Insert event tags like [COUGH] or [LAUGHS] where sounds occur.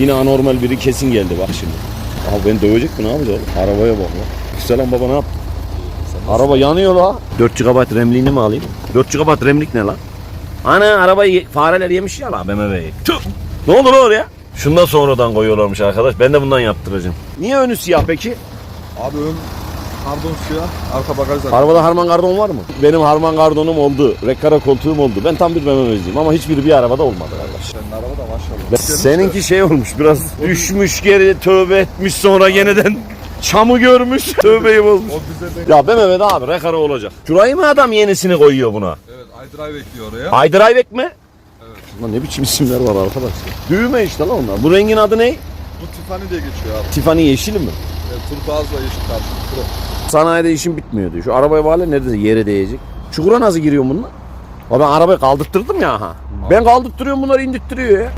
Yine anormal biri kesin geldi bak şimdi. Abi ben dövecek mi ne yapacak? Arabaya bak la. Selam baba ne yaptın? Araba yanıyor la. 4 GB RAM'liğini mi alayım? 4 GB RAM'lik ne lan? Ana arabayı fareler yemiş ya la BMW'yi. Ne oldu lan oraya? Şundan sonradan koyuyorlarmış arkadaş. Ben de bundan yaptıracağım. Niye önü siyah peki? Abi ön karbon suya, arka bagaj zaten. Arabada harman kardon var mı? Benim harman kardonum oldu. Rekkara koltuğum oldu. Ben tam bir BMW'ciyim ama hiçbiri bir arabada olmadı kardeş. Senin araba da maşallah. Ben- Seninki şey olmuş biraz düşmüş geri tövbe etmiş sonra yeniden çamı görmüş [LAUGHS] tövbeyi bulmuş. O bize de... Ya BMW'de abi rekara olacak. Şurayı mı adam yenisini koyuyor buna? Evet, iDrive ekliyor oraya. iDrive mi? Evet. Lan ne biçim isimler var arkadaşlar. Düğme işte lan onlar. Bu rengin adı ne? Bu Tiffany diye geçiyor abi. Tiffany yeşili mi? Evet, turkuazla yeşil karşı. Pro. Sanayide işim bitmiyor diyor. Şu arabaya bağlı nerede yere değecek? Çukura nasıl giriyor bunlar? Abi ben arabayı kaldırttırdım ya ha. Ben kaldırttırıyorum bunlar indirttiriyor ya.